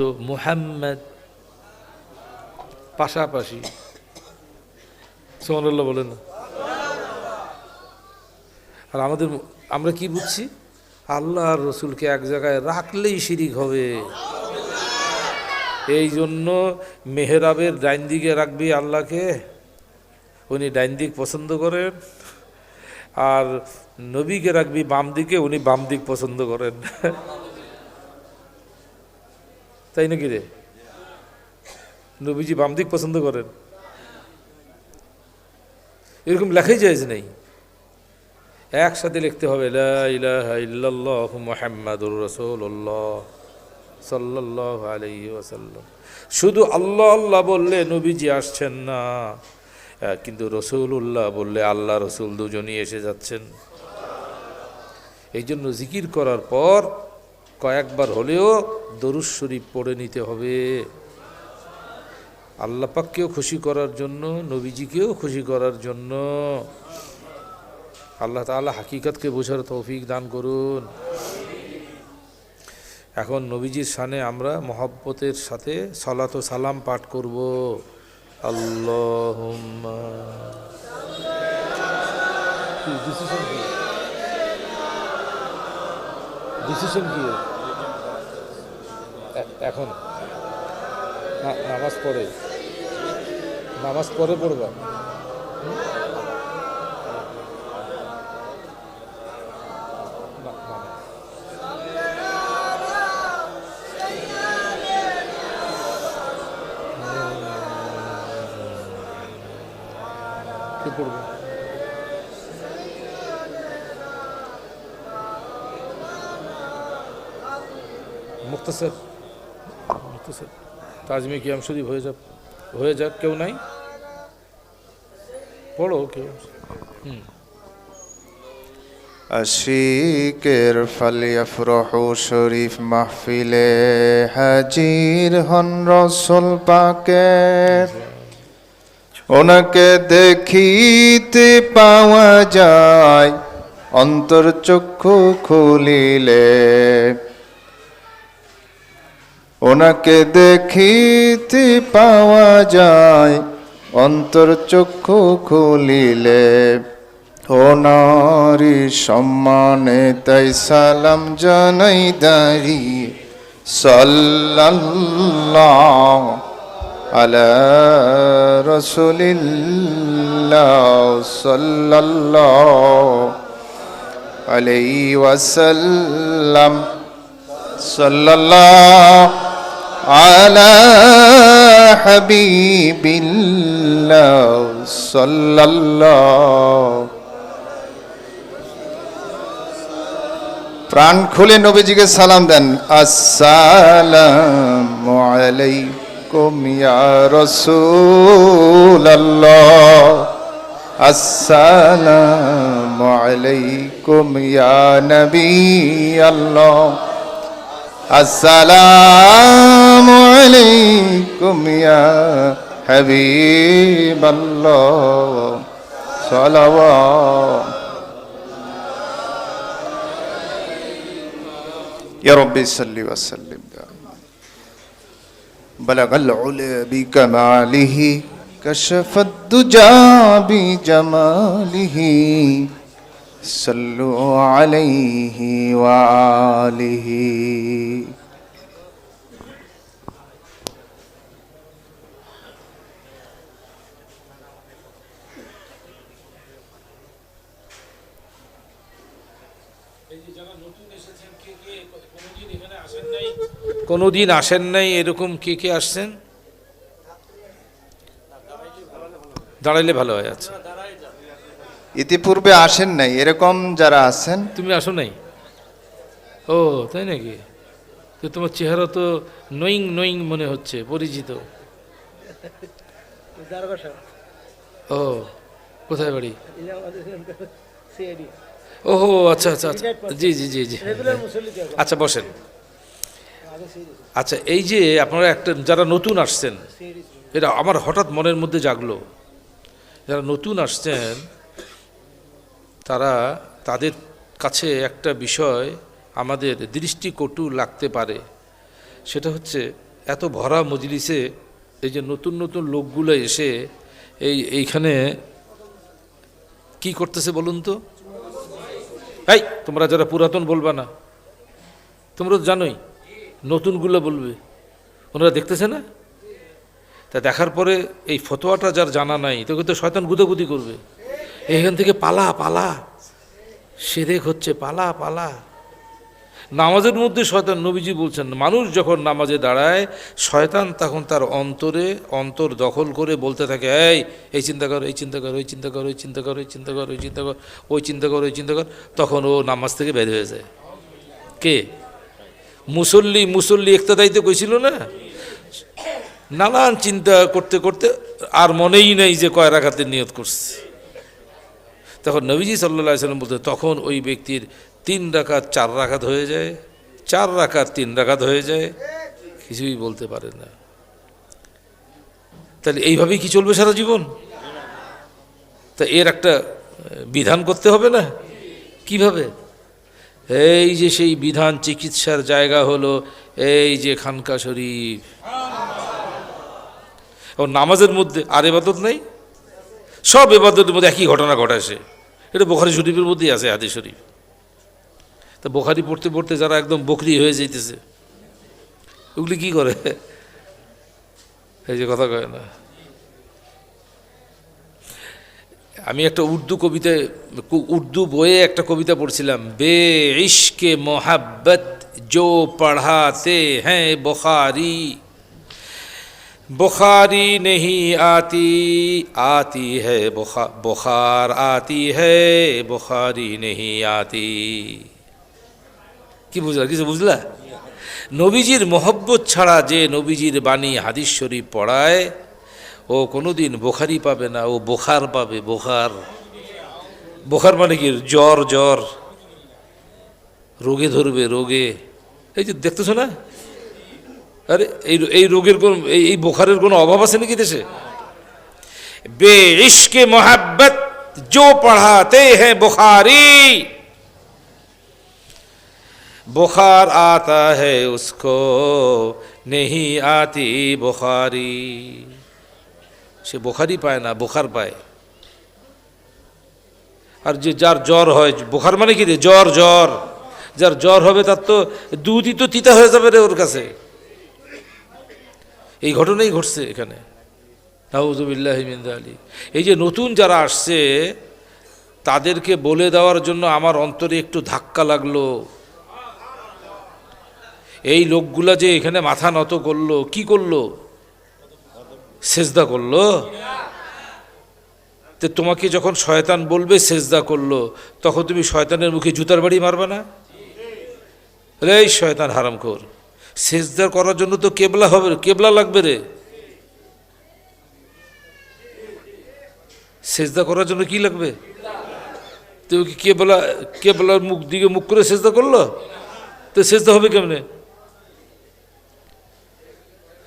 শব্দ মুহাম্মদ। পাশাপাশি সোমানুল্লাহ বলেন না। আর আমাদের আমরা কি বুঝছি? আল্লাহ আর রসুলকে এক জায়গায় রাখলেই শিরিক হবে। এই জন্য মেহরাবের ডাইন দিকে রাখবি আল্লাহকে। উনি ডাইন দিক পছন্দ করেন। আর নবীকে রাখবি বাম দিকে, উনি বাম দিক পছন্দ করেন। তাই নাকি রে? নবীজি বাম দিক পছন্দ করেন। এরকম লেখাই যায় নেই। একসাথে লিখতে হবে সাল্লাল্লাহু শুধু আল্লাহ আল্লাহ বললে নবীজি আসছেন না কিন্তু রসুল্লাহ বললে আল্লাহ রসুল দুজনই এসে যাচ্ছেন। এই জন্য জিকির করার পর কয়েকবার হলেও দরুদ শরীফ পড়ে নিতে হবে। আল্লাহ পাককেও খুশি করার জন্য, নবীজিকেও খুশি করার জন্য। আল্লাহ তাআলা হাকিকতকে বোঝার তৌফিক দান করুন। এখন নবীজির সানে আমরা মহব্বতের সাথে সলাত সালাম পাঠ করব। আল্লাহ ডিসিশন কি ডিসিশন কি এখন। নামাজ পড়ে। নামাজ পড়ে পড়বা। কি পড়বে? মুক্তসর মুক্তসর তাজমে কি আম শরীফ হয়ে যাক হয়ে যাক, কেউ নাই। পড়ো, কেউ হুম। আশিকের ফালিয়াফরহু শরীফ মাহফিলে হাজির হন রসুল পাকে ওনাকে দেখিতে পাওয়া যায়, অন্তর চক্ষু খুলিলে। ওনাকে দেখিতে পাওয়া যায়, অন্তর চক্ষু খুলিলে। ওনারি সম্মানে তাই সালাম জানাই দাঁড়িয়ে সাল্লাল্লাহ আলা রসুলিল্লাহ সাল্লাল্লাহ আলাইহি ওয়াসাল্লাম। সাল্লাল্লাহ على حبيب الله صلى الله প্রাণ খুলে নবীজিকে সালাম দেন আসসালামু আলাইকুম ইয়া রাসূলুল্লাহ আসসালামু আলাইকুম ইয়া নবী আল্লাহ السلام عليكم يا حبيب الله. صلوات. يا ربي صل وسلم. بلغ العلا بكماله كشف الدجى بجماله. صلوا عليه وآله. কোনোদিন আসেন নাই? এরকম কে কে আসছেন? দাঁড়াইলে ভালো হয় আচ্ছা। ইতিপূর্বে আসেন নাই এরকম যারা আছেন? তুমি আসো নাই? ও তাই নাকি? তো তোমার চেহারা তো নইং নইং মনে হচ্ছে পরিচিত। ও কোথায় বাড়ি? ওহো আচ্ছা আচ্ছা আচ্ছা। জি জি জি জি। আচ্ছা বসেন। আচ্ছা এই যে আপনারা একটা যারা নতুন আসছেন এটা আমার হঠাৎ মনের মধ্যে জাগলো। যারা নতুন আসছেন তারা তাদের কাছে একটা বিষয় আমাদের দৃষ্টিকটু লাগতে পারে। সেটা হচ্ছে এত ভরা মজলিসে এই যে নতুন নতুন লোকগুলো এসে এই এইখানে কি করতেছে বলুন তো? এই, তোমরা যারা পুরাতন বলবা না, তোমরা জানোই, নতুনগুলো বলবে। ওনারা দেখতেছে না? তা দেখার পরে এই ফতোয়াটা যার জানা নাই তোকে তো শয়তান গুদাগুদি করবে। এখান থেকে পালা পালা। সেরেক হচ্ছে, পালা পালা। নামাজের মধ্যে শয়তান নবীজি বলছেন, মানুষ যখন নামাজে দাঁড়ায়, শয়তান তখন তার অন্তরে অন্তর দখল করে বলতে থাকে, এই এই চিন্তা কর, এই চিন্তা কর, ওই চিন্তা কর, ওই চিন্তা কর, ওই চিন্তা কর, ওই চিন্তা কর, ওই চিন্তা কর, ওই চিন্তা কর। তখন ও নামাজ থেকে বের হয়ে যায়। কে? মুসল্লি মুসল্লি একতাদাইতে কইছিল না? নানান চিন্তা করতে করতে আর মনেই নেই যে কয় রাখাতে নিয়ত করছে। তখন নবীজি সাল্লাহ সাল্লাম বলতে, তখন ওই ব্যক্তির তিন রাকাত চার রাখাত হয়ে যায়, চার রাকাত তিন রাকাত হয়ে যায়, কিছুই বলতে পারে না। তাহলে এইভাবেই কি চলবে সারা জীবন? তা এর একটা বিধান করতে হবে না? কীভাবে? এই যে সেই বিধান চিকিৎসার জায়গা হলো, এই যে খানকা শরীফ। ও নামাজের মধ্যে আর এবাদত নাই? সব এবাদতের মধ্যে একই ঘটনা ঘটাছে। এটা বোখারি শরীফের মধ্যেই আছে, হাদিস শরীফ। তা বোখারি পড়তে পড়তে যারা একদম বকরি হয়ে যেতেছে ওগুলি কি করে? এই যে কথা কয় না। আমি একটা উর্দু কবিতায়, উর্দু বইয়ে একটা কবিতা পড়ছিলাম বে ইশকে মোহাব্বত জো পড়াতে হ্যাঁ বখারি। বোখারি नहीं আতি আতি है বোখার আতি है বোখারি নেহি আতি। কি বুঝলা কিছু বুঝলা নবীজির মহব্বত ছাড়া যে নবীজির বাণী হাদিস শরীফ পড়ায় ও কোনোদিন বোখারি পাবে না ও বোখার পাবে বোখার বোখার মানে কি জ্বর জ্বর রোগে ধরবে রোগে এই যে দেখতেছো না আরে এই এই রোগের কোন এই এই বোখারের কোনো অভাব আছে নাকি দেশে বে ইশকে মোহাব্বত जो पढ़ाते हैं बुखारी बुखार आता है उसको नहीं आती बुखारी সে বোখারি পায় না বোখার পায় আর যে যার জ্বর হয় বোখার মানে কি রে জ্বর জ্বর যার জ্বর হবে তার তো দুধই তো তিতা হয়ে যাবে রে ওর কাছে এই ঘটনাই ঘটছে এখানে নাউজুবিল্লাহ আলী এই যে নতুন যারা আসছে তাদেরকে বলে দেওয়ার জন্য আমার অন্তরে একটু ধাক্কা লাগলো এই লোকগুলা যে এখানে মাথা নত করল, কি করল? সেজদা করল? তো তোমাকে যখন শয়তান বলবে সেজদা করল, তখন তুমি শয়তানের মুখে জুতার বাড়ি মারবে না? রে শয়তান হারাম কর সেজদা করার জন্য তো কেবলা হবে কেবলা লাগবে রে। সেজদা করার জন্য কি লাগবে? তুমি কি কেবলা, কেবলার মুখ দিকে মুখ করে সেজদা করল? তো সেজদা হবে কেমনে?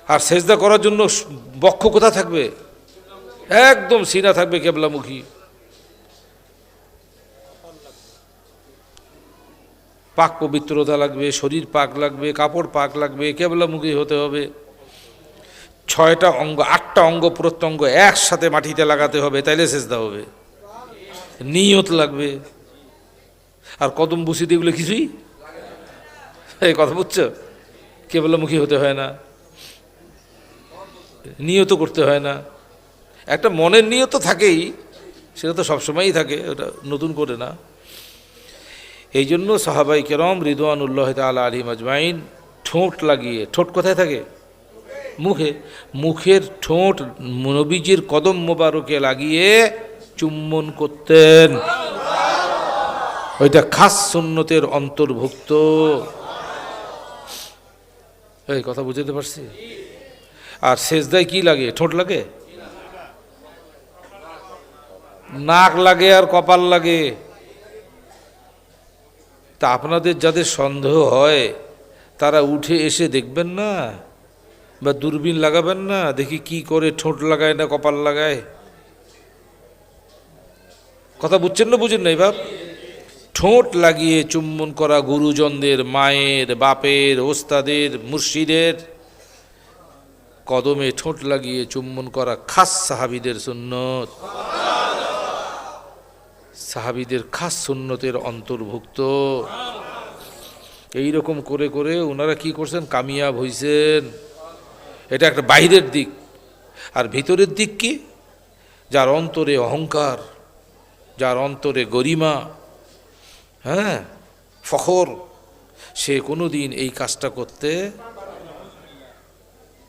আর সেজদা করার জন্য বক্ষ কোথা থাকবে? একদম সিনা থাকবে কেবলামুখী। পাক পবিত্রতা লাগবে, শরীর পাক লাগবে, কাপড় পাক লাগবে, কেবলামুখী হতে হবে। ছয়টা অঙ্গ, আটটা অঙ্গ, প্রত্যঙ্গ একসাথে মাটিতে লাগাতে হবে, তাইলে সেজদা হবে। নিয়ত লাগবে। আর কদম বুসিতে এগুলো কিছুই? এই কথা বুঝছ? কেবলামুখী হতে হয় না। নিয়ত করতে হয় না। একটা মনের নিয়ত থাকেই, সেটা তো সবসময়ই থাকে, ওটা নতুন করে না। এই জন্য সাহাবাই কেরম রিদওয়ানুল্লাহ তালা আলী মাজমাইন ঠোঁট লাগিয়ে, ঠোঁট কোথায় থাকে? মুখে। মুখের ঠোঁট নবীজির কদম মোবারকে লাগিয়ে চুম্বন করতেন। ওইটা খাস সুন্নতের অন্তর্ভুক্ত। এই কথা বুঝতে পারছি? আর সেজদায় কি লাগে? ঠোঁট লাগে? নাক লাগে আর কপাল লাগে। তা আপনাদের যাদের সন্দেহ হয়, তারা উঠে এসে দেখবেন না? বা দূরবীন লাগাবেন না? দেখি কি করে ঠোঁট লাগায় না কপাল লাগায়? কথা বুঝছেন না বুঝেন নাই বাপ ঠোঁট লাগিয়ে চুম্বন করা গুরুজনদের, মায়ের, বাপের, ওস্তাদের, মুর্শিদের কদমে ঠোঁট লাগিয়ে চুম্বন করা খাস সাহাবিদের সুন্নত। সাহাবিদের খাস সুন্নতের অন্তর্ভুক্ত। এই রকম করে করে ওনারা কি করছেন? কামিয়াব হইছেন। এটা একটা বাইরের দিক। আর ভিতরের দিক কি? যার অন্তরে অহংকার, যার অন্তরে গরিমা হ্যাঁ ফখর। সে কোনো দিন এই কাজটা করতে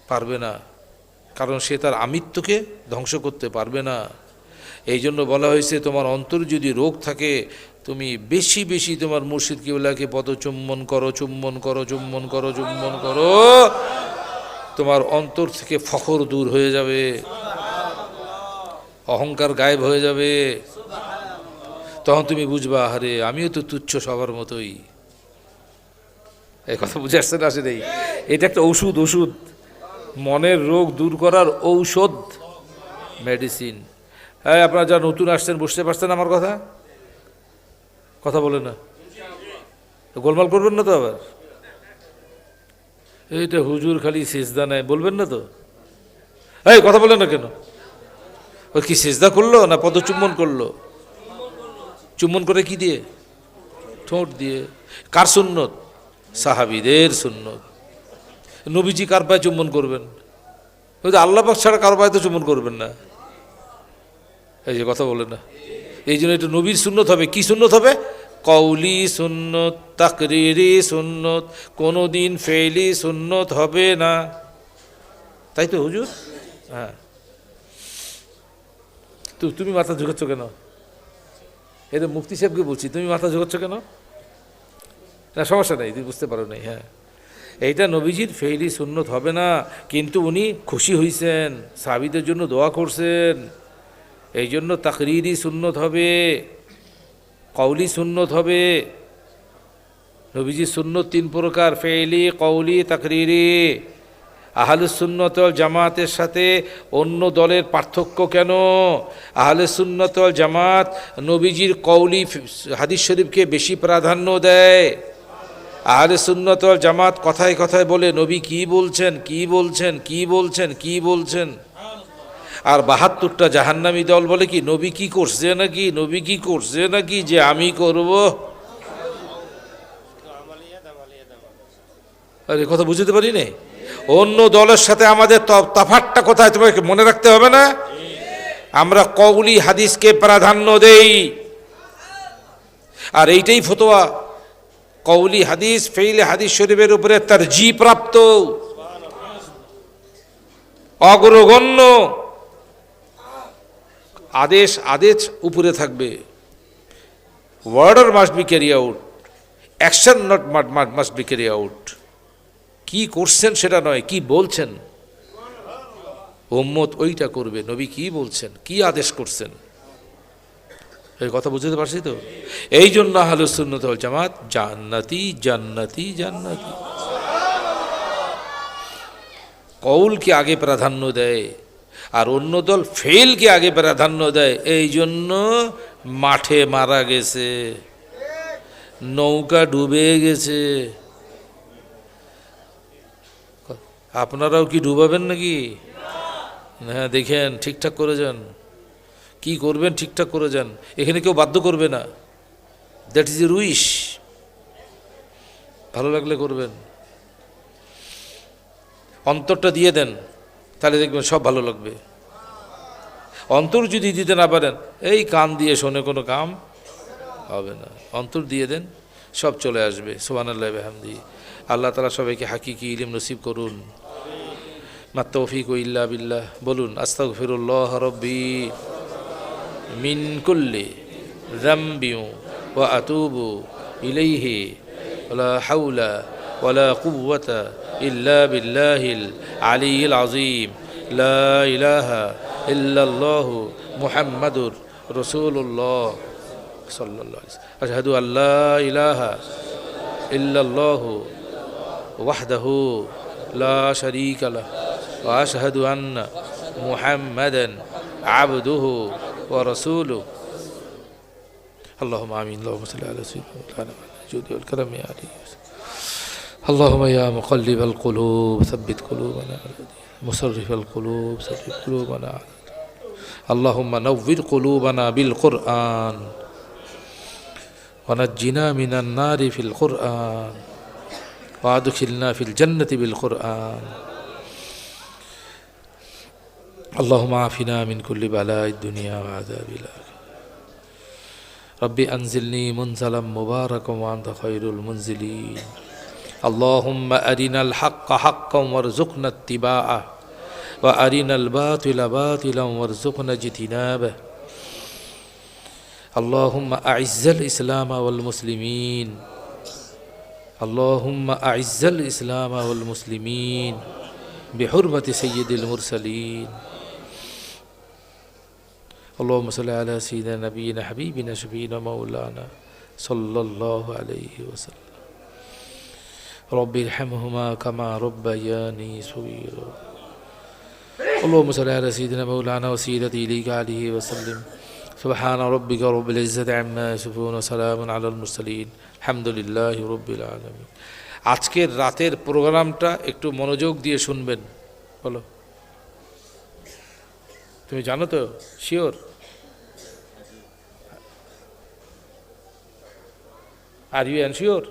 পারবে না। কারণ সে তার আমিত্বকে ধ্বংস করতে পারবে না। এই জন্য বলা হয়েছে, তোমার অন্তর যদি রোগ থাকে, তুমি বেশি বেশি তোমার মুর্শিদ কিবলাকে পদচুম্বন করো, চুম্বন করো চুম্বন করো চুম্বন করো। তোমার অন্তর থেকে ফখর দূর হয়ে যাবে। অহংকার গায়েব হয়ে যাবে। তখন তুমি বুঝবা আরে আমিও তো তুচ্ছ সবার মতোই। এই কথা বুঝে আসছে না, আসে এটা একটা ওষুধ ওষুধ মনের রোগ দূর করার ঔষধ মেডিসিন। হ্যাঁ আপনারা যা নতুন আসছেন, বুঝতে পারছেন আমার কথা? কথা বলে না। গোলমাল করবেন না তো আবার? এইটা হুজুর খালি সেজদা নেয়, বলবেন না তো? এই, কথা বলে না কেন? ও কি সেজদা করল না পদচুম্বন করল? চুম্বন করে কি দিয়ে? ঠোঁট দিয়ে। কার সুন্নত? সাহাবিদের সুন্নত। নবীজি কার পায়ে চুম্বন করবেন। ওই তো আল্লাহ পাক ছাড়া কার পায়ে তো চুম্বন করবেন না। এই যে কথা বলে না। এই জন্য এটা নবীর সুন্নত হবে। কি সুন্নত হবে? কৌলি সুন্নত, তাকরিরি সুন্নত কোনো দিন ফেলি সুন্নত হবে না। তাই তো হুজুর? হ্যাঁ। তো তুমি মাথা ঝুঁকাচ্ছ কেন? এটা মুক্তি সাহেবকে বলছি, তুমি মাথা ঝুঁকাচ্ছ কেন? না, সমস্যা নেই, তুমি বুঝতে পারো নাই হ্যাঁ। এইটা নবীজির ফেইলি সুন্নত হবে না, কিন্তু উনি খুশি হইছেন সাবিদের জন্য দোয়া করছেন। এই জন্য তাকরিরি সুন্নত হবে কৌলি সুন্নত হবে। নবীজির সুন্নত তিন প্রকার, ফেইলি কৌলি তাকরিরি। আহলে সুন্নতল জামাতের সাথে অন্য দলের পার্থক্য কেন? আহলে সুন্নতল জামাত নবীজির কৌলি হাদিস শরীফকে বেশি প্রাধান্য দেয়। আহলে সুন্নতল জামাত কথায় কথায় বলে, নবী কি বলছেন কি বলছেন কি বলছেন কি বলছেন? আর বাহাত্তরটা জাহান্নামি দল বলে কি, নবী কি করছে নাকি, নবী কি করছে নাকি, যে আমি করব? আরে কথা বুঝতে পারি নে অন্য দলের সাথে আমাদের ত- তফাৎটা কোথায়, তোমাকে মনে রাখতে হবে না? আমরা কৌলি হাদিসকে প্রাধান্য দেই। আর এইটাই ফতোয়া। কৌলি হাদিস, ফেইলে হাদিস শরীফের উপরে তার জি প্রাপ্ত। অগ্রগণ্য। আদেশ আদেশ উপরে থাকবে। Order must be carry out action not must be carry out কি করছেন সেটা নয়, কি বলছেন? ওম্মত ওইটা করবে, নবী কি বলছেন, কি আদেশ করছেন? এই কথা বুঝতে পারছি তো? এই জন্য আহলুসুন্নত ওয়াল জামাত, জান্নাতি জান্নাতি জান্নাতি। কৌলকে আগে প্রাধান্য দেয়, আর অন্য দল ফেলকে আগে প্রাধান্য দেয়, এই জন্য মাঠে মারা গেছে, নৌকা ডুবে গেছে। আপনারাও কি ডুবাবেন নাকি? হ্যাঁ দেখেন, ঠিকঠাক করে যান কি করবেন, ঠিকঠাক করে যান। এখানে কেউ বাধ্য করবে না। দ্যাট ইজ এ উইশ ভালো লাগলে করবেন। অন্তরটা দিয়ে দেন, তাহলে দেখবেন সব ভালো লাগবে। অন্তর যদি দিতে না পারেন, এই কান দিয়ে শোনে কোনো কাম হবে না। অন্তর দিয়ে দেন, সব চলে আসবে। সোহান আল্লাহ হামদি আল্লাহ তালা সবাইকে হাকিকি ইলিম নসিব করুন। মা তৌফিক ইল্লা বিল্লাহ। বলুন, আস্তাগফিরুল্লাহ রব্বি। من كل ذنب وأتوب إليه. ولا حول ولا قوة إلا بالله العلي العظيم. لا إله إلا الله محمد رسول الله. صلى الله عليه وسلم. أشهد أن لا إله إلا الله وحده لا شريك له. وأشهد أن محمدا عبده ورسوله. اللهم آمين. اللهم صل على سيدنا مولانا الجود والكرم يا علي اللهم يا مقلب القلوب ثبت قلوبنا على دينك. مصرف القلوب ثبت قلوبنا على دينك. اللهم نور قلوبنا بالقرآن. ونجنا من النار في القرآن. وأدخلنا في الجنة بالقرآن. اللهم عافنا من كل بلاء الدنيا وعذاب الآخرة. ربي أنزلني منزلا مباركا وأنت خير المنزلين. اللهم أرنا الحق حقا وارزقنا اتباعه وأرنا الباطل باطلا وارزقنا اجتنابه. اللهم أعز الإسلام والمسلمين. اللهم أعز الإسلام والمسلمين بحرمة سيد المرسلين. اللهم صل على سيدنا نبينا حبيبنا شفينا مولانا صلى الله عليه وسلم رب ارحمهما كما ربياني صغيرا اللهم صل على سيدنا مولانا وسيلتي إليك عليه وسلم سبحان ربك رب العزة عما يصفون وسلام على المرسلين الحمد لله رب العالمين আজকের রাতের প্রোগ্রামটা একটু মনোযোগ দিয়ে শুনবেন বলো তুমি জানো তো শিওর? Are you unsure